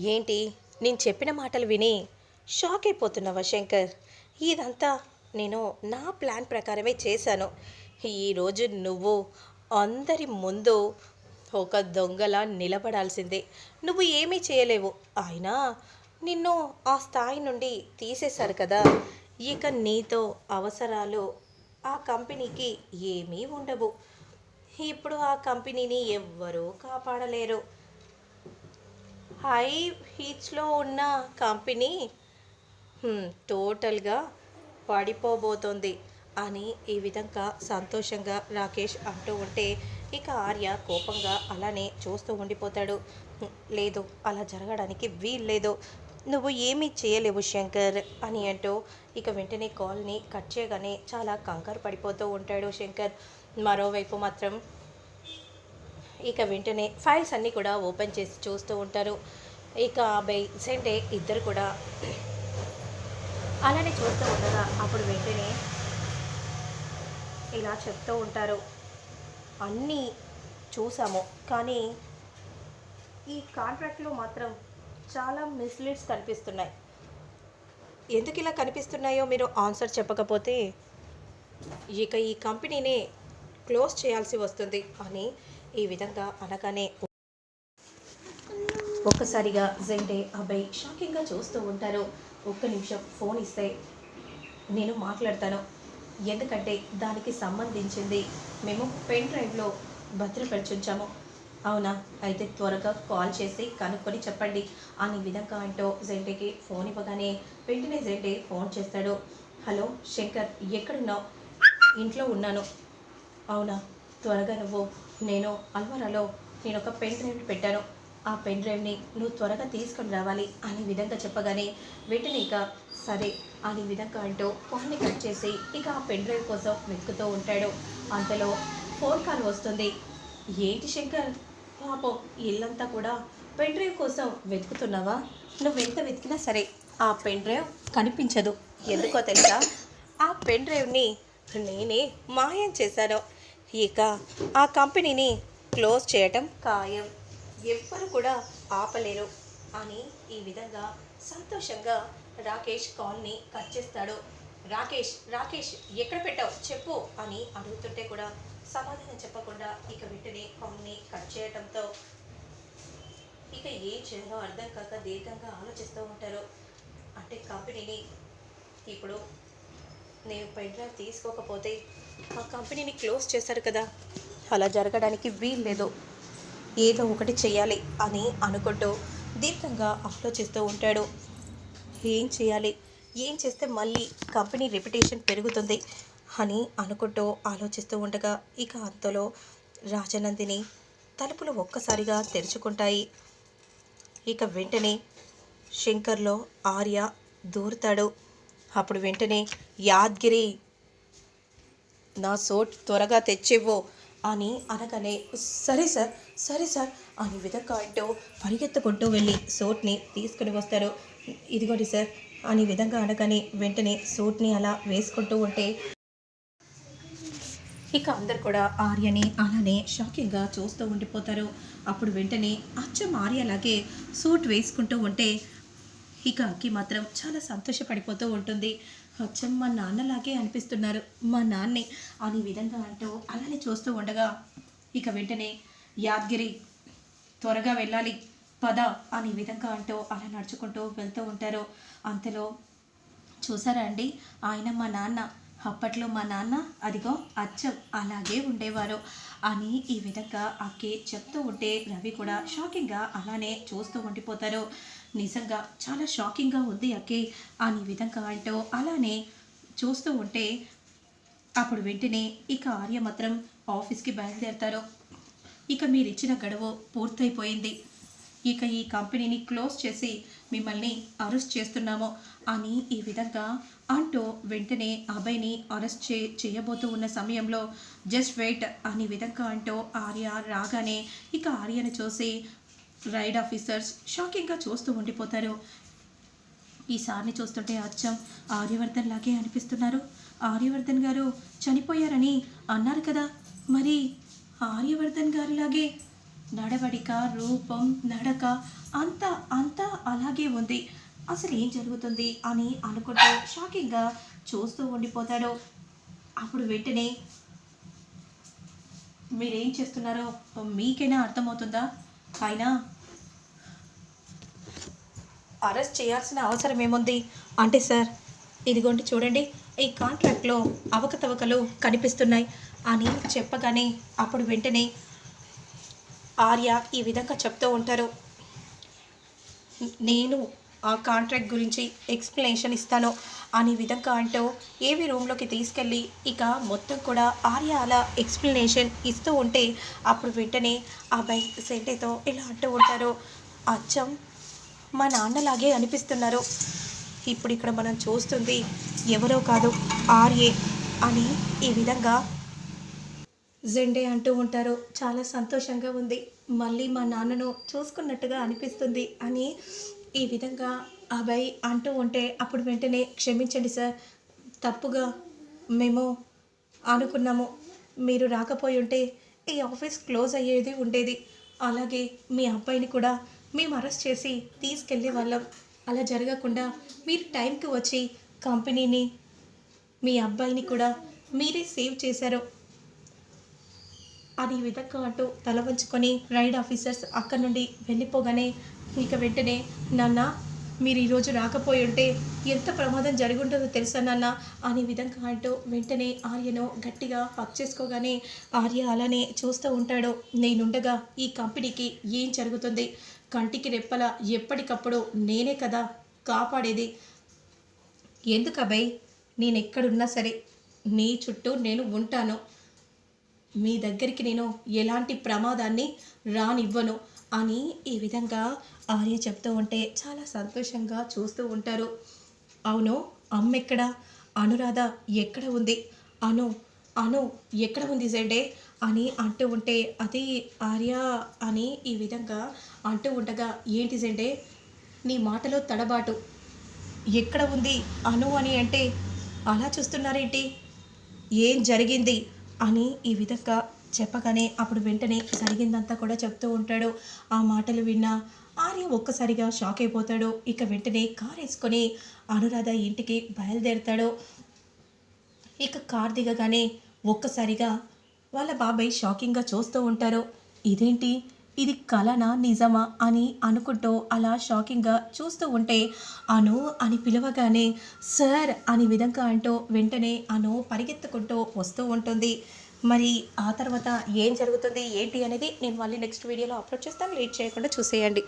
ఏంటి? నేను చెప్పిన మాటలు విని షాక్ అయిపోతున్నావా శంకర్? ఇదంతా నేను నా ప్లాన్ ప్రకారమే చేశాను. ఈరోజు నువ్వు అందరి ముందు ఒక దొంగలా నిలబడాల్సిందే. నువ్వు ఏమీ చేయలేవు. అయినా నిన్ను ఆ స్థాయి నుండి తీసేశారు కదా. ఇక నీతో అవసరాలు ఆ కంపెనీకి ఏమీ ఉండవు. ఇప్పుడు ఆ కంపెనీని ఎవ్వరూ కాపాడలేరు. హై హీచ్లో ఉన్న కంపెనీ టోటల్గా పడిపోబోతోంది అని ఈ విధంగా సంతోషంగా రాకేష్ అంటూ ఉంటే ఇక ఆర్య కోపంగా అలానే చూస్తూ ఉండిపోతాడు. లేదు అలా జరగడానికి వీల్లేదు. నువ్వు ఏమీ చేయలేవు శంకర్ అని అంటూ ఇక వెంటనే కాల్ని కట్ చేయగానే చాలా కంగారు పడిపోతూ ఉంటాడు శంకర్. మరోవైపు మాత్రం ఇక వెంటనే ఫైల్స్ అన్నీ కూడా ఓపెన్ చేసి చూస్తూ ఉంటారు. ఇక అబ్బాయి సెంటే ఇద్దరు కూడా అలానే చూస్తూ ఉండగా అప్పుడు వెంటనే ఇలా చెప్తూ ఉంటారు. అన్నీ చూసాము. కానీ ఈ కాంట్రాక్ట్లో మాత్రం చాలా మిస్లీడ్స్ కనిపిస్తున్నాయి. ఎందుకు ఇలా కనిపిస్తున్నాయో మీరు ఆన్సర్ చెప్పకపోతే ఇక ఈ కంపెనీని క్లోజ్ చేయాల్సి వస్తుంది అని ఈ విధంగా అనగానే ఒక్కసారిగా జెండే అబ్బాయి షాకింగ్గా చూస్తూ ఉంటారు. ఒక్క నిమిషం ఫోన్ ఇస్తే నేను మాట్లాడతాను. ఎందుకంటే దానికి సంబంధించింది మేము పెన్ డ్రైవ్లో భద్రపరిచుంచాము. అవునా? అయితే త్వరగా కాల్ చేసి కనుక్కొని చెప్పండి. అని విధంగా అంటూ జెండేకి ఫోన్ ఇవ్వగానే వెంటనే జెండే ఫోన్ చేస్తాడు. హలో శంకర్ ఎక్కడున్నావు? ఇంట్లో ఉన్నాను. అవునా? త్వరగా నువ్వు నేను అల్మరాలో నేను ఒక పెన్ డ్రైవ్ పెట్టాను. ఆ పెన్ డ్రైవ్ని నువ్వు త్వరగా తీసుకొని రావాలి అనే విధంగా చెప్పగానే వెంటనే ఇక సరే అనే విధంగా అంటూ ఫోన్ని కట్ చేసి ఇక ఆ పెన్ డ్రైవ్ కోసం వెతుకుతూ ఉంటాడు. అంతలో ఫోన్ కాల్ వస్తుంది. ఏంటి శంకర్? పాపం ఇల్లంతా కూడా పెన్ డ్రైవ్ కోసం వెతుకుతున్నావా? నువ్వు ఎంత వెతికినా సరే ఆ పెన్ డ్రైవ్ కనిపించదు. ఎందుకో తెలుసా? ఆ పెన్ డ్రైవ్ని నేనే మాయం చేశాను. ఇక ఆ కంపెనీని క్లోజ్ చేయటం ఖాయం. ఎవ్వరు కూడా ఆపలేరు. అని ఈ విధంగా సంతోషంగా రాకేష్ కాల్ని కట్ చేస్తాడు. రాకేష్ రాకేష్ ఎక్కడ పెట్టావు? చెప్పు అని అడుగుతుంటే కూడా సమాధానం చెప్పకుండా ఇక వెంటనే కాల్ని కట్ చేయటంతో ఇక ఏం చేయాలో అర్థం కాక దీర్ఘంగా ఆలోచిస్తూ ఉంటారు. అంటే కంపెనీని ఇప్పుడు నేను పెన్ తీసుకోకపోతే ఆ కంపెనీని క్లోజ్ చేశారు కదా. అలా జరగడానికి వీల్లేదు. ఏదో ఒకటి చేయాలి అని అనుకుంటూ దీర్ఘంగా ఆలోచిస్తూ ఉంటాడు. ఏం చేయాలి ఏం చేస్తే మళ్ళీ కంపెనీ రెప్యుటేషన్ పెరుగుతుంది అని అనుకుంటూ ఆలోచిస్తూ ఉండగా ఇక అంతలో రాజనందిని తలుపులు ఒక్కసారిగా తెరుచుకుంటాయి. ఇక వెంటనే శంకర్లో ఆర్య దూరుతాడు. అప్పుడు వెంటనే యాద్గిరి నా సోట్ త్వరగా తెచ్చివ్వు అని అనగానే సరే సార్ సరే సార్ అని విధంగా అంటూ పరిగెత్తుకుంటూ వెళ్ళి సోట్ని తీసుకుని వస్తారు. ఇదిగోండి సార్ అని విధంగా అనగానే వెంటనే సూట్ని అలా వేసుకుంటూ ఉంటే ఇక అందరు కూడా ఆర్యని అలానే షాకింగ్గా చూస్తూ ఉండిపోతారు. అప్పుడు వెంటనే అచ్చం ఆర్యలాగే సూట్ వేసుకుంటూ ఉంటే ఇక అక్కి మాత్రం చాలా సంతోషపడిపోతూ ఉంటుంది. అచ్చం మా నాన్నలాగే అనిపిస్తున్నారు. మా నాన్నే అనే విధంగా అంటూ అలానే చూస్తూ ఉండగా ఇక వెంటనే యాద్గిరి త్వరగా వెళ్ళాలి పద అనే విధంగా అంటూ అలా నడుచుకుంటూ వెళ్తూ ఉంటారు. అంతలో చూసారా అండి? ఆయన మా నాన్న అప్పట్లో మా నాన్న అదిగో అచ్చం అలాగే ఉండేవారు అని ఈ విధంగా అక్కి చెప్తూ ఉంటే రవి కూడా షాకింగ్గా అలానే చూస్తూ ఉండిపోతారు. నిజంగా చాలా షాకింగ్గా ఉంది అక్కే. అని విధంగా అంటూ అలానే చూస్తూ ఉంటే అప్పుడు వెంటనే ఇక ఆర్య మాత్రం ఆఫీస్కి బయలుదేరతారు. ఇక మీరు ఇచ్చిన గడువు పూర్తయిపోయింది. ఇక ఈ కంపెనీని క్లోజ్ చేసి మిమ్మల్ని అరెస్ట్ చేస్తున్నాము అని ఈ విధంగా అంటూ వెంటనే అభయ్ని అరెస్ట్ చే చేయబోతూ ఉన్న సమయంలో జస్ట్ వెయిట్ అని విధంగా అంటూ ఆర్య రాగానే ఇక ఆర్యను చూసి రైడ్ ఆఫీసర్స్ షాకింగ్గా చూస్తూ ఉండిపోతారు. ఈ సార్ని చూస్తుంటే అచ్చం ఆర్యవర్ధన్ లాగే అనిపిస్తున్నారు. ఆర్యవర్ధన్ గారు చనిపోయారని అన్నారు కదా. మరి ఆర్యవర్ధన్ గారిలాగే నడవడిక రూపం నడక అంతా అంతా అలాగే ఉంది. అసలు ఏం జరుగుతుంది అని అనుకుంటూ షాకింగ్గా చూస్తూ ఉండిపోతాడు. అప్పుడు వెంటనే మీరేం చేస్తున్నారో మీకైనా అర్థమవుతుందా? అయినా? అరెస్ట్ చేయాల్సిన అవసరం ఏముంది? అంటే సార్ ఇదిగోండి చూడండి ఈ కాంట్రాక్ట్లో అవకతవకలు కనిపిస్తున్నాయి అని చెప్పగానే అప్పుడు వెంటనే ఆర్య ఈ విధంగా చెప్తూ ఉంటారు. నేను ఆ కాంట్రాక్ట్ గురించి ఎక్స్ప్లెనేషన్ ఇస్తాను. అనే విధంగా అంటూ ఏవి రూమ్లోకి తీసుకెళ్ళి ఇక మొత్తం కూడా ఆర్య అలా ఎక్స్ప్లెనేషన్ ఇస్తూ ఉంటే అప్పుడు వెంటనే ఆ బైక్ సెంటేతో ఇలా అంటూ ఉంటారు. అచ్చం మా నాన్నలాగే అనిపిస్తున్నారు. ఇప్పుడు ఇక్కడ మనం చూస్తుంది ఎవరో కాదు ఆర్ఏ అని ఈ విధంగా జెండే అంటూ ఉంటారు. చాలా సంతోషంగా ఉంది. మళ్ళీ మా నాన్నను చూసుకున్నట్టుగా అనిపిస్తుంది అని ఈ విధంగా అభయ్ అంటూ ఉంటే అప్పుడు వెంటనే క్షమించండి సార్. తప్పుగా మేము అనుకున్నాము. మీరు రాకపోయి ఉంటే ఈ ఆఫీస్ క్లోజ్ అయ్యేది ఉండేది. అలాగే మీ అబ్బాయిని కూడా మేము అరెస్ట్ చేసి తీసుకెళ్ళే వాళ్ళం. అలా జరగకుండా మీరు టైంకి వచ్చి కంపెనీని మీ అబ్బాయిని కూడా మీరే సేవ్ చేశారు అని ఈ విధంగా అంటూ తల వంచుకొని రైడ్ ఆఫీసర్స్ అక్కడి నుండి వెళ్ళిపోగానే ఇక వెంటనే నాన్న మీరు ఈరోజు రాకపోయి ఉంటే ఎంత ప్రమాదం జరుగుంటుందో తెలుసా నాన్న? అనే విధంగా అంటూ వెంటనే ఆర్యను గట్టిగా హక్ చేసుకోగానే ఆర్య అలానే చూస్తూ ఉంటాడు. నేనుండగా ఈ కంపెనీకి ఏం జరుగుతుంది? కంటికి రెప్పల ఎప్పటికప్పుడు నేనే కదా కాపాడేది. ఎందుకు అబ్బాయి నేను ఎక్కడున్నా సరే నీ చుట్టూ నేను ఉంటాను. మీ దగ్గరికి నేను ఎలాంటి ప్రమాదాన్ని రానివ్వను. అని ఈ విధంగా ఆర్య చెప్తూ ఉంటే చాలా సంతోషంగా చూస్తూ ఉంటారు. అవును అమ్మ ఎక్కడ? అనురాధ ఎక్కడ ఉంది? అను అను ఎక్కడ ఉంది జెండే? అని అంటూ ఉంటే అది ఆర్య అని ఈ విధంగా అంటూ ఉండగా ఏంటి జెండే? నీ మాటలో తడబాటు. ఎక్కడ ఉంది అను అని అంటే అలా చూస్తున్నారేంటి? ఏం జరిగింది? అని ఈ విధంగా చెప్పగానే అప్పుడు వెంటనే జరిగిందంతా కూడా చెప్తూ ఉంటాడు. ఆ మాటలు విన్నా ఆర్య ఒక్కసారిగా షాక్ అయిపోతాడు. ఇక వెంటనే కార్ వేసుకొని అనురాధ ఇంటికి బయలుదేరుతాడు. ఇక కార్ దిగగానే ఒక్కసారిగా వాళ్ళ బాబాయ్ షాకింగ్గా చూస్తూ ఉంటారు. ఇదేంటి? ఇది కలనా నిజమా అని అనుకుంటూ అలా షాకింగ్గా చూస్తూ ఉంటే అను అని పిలవగానే సార్ అని విధంగా అంటూ వెంటనే అను పరిగెత్తుకుంటూ వస్తూ ఉంటుంది. మరి ఆ తర్వాత ఏం జరుగుతుంది ఏంటి అనేది నేను మళ్ళీ నెక్స్ట్ వీడియోలో అప్లోడ్ చేస్తాను. లేట్ చేయకుండా చూసేయండి.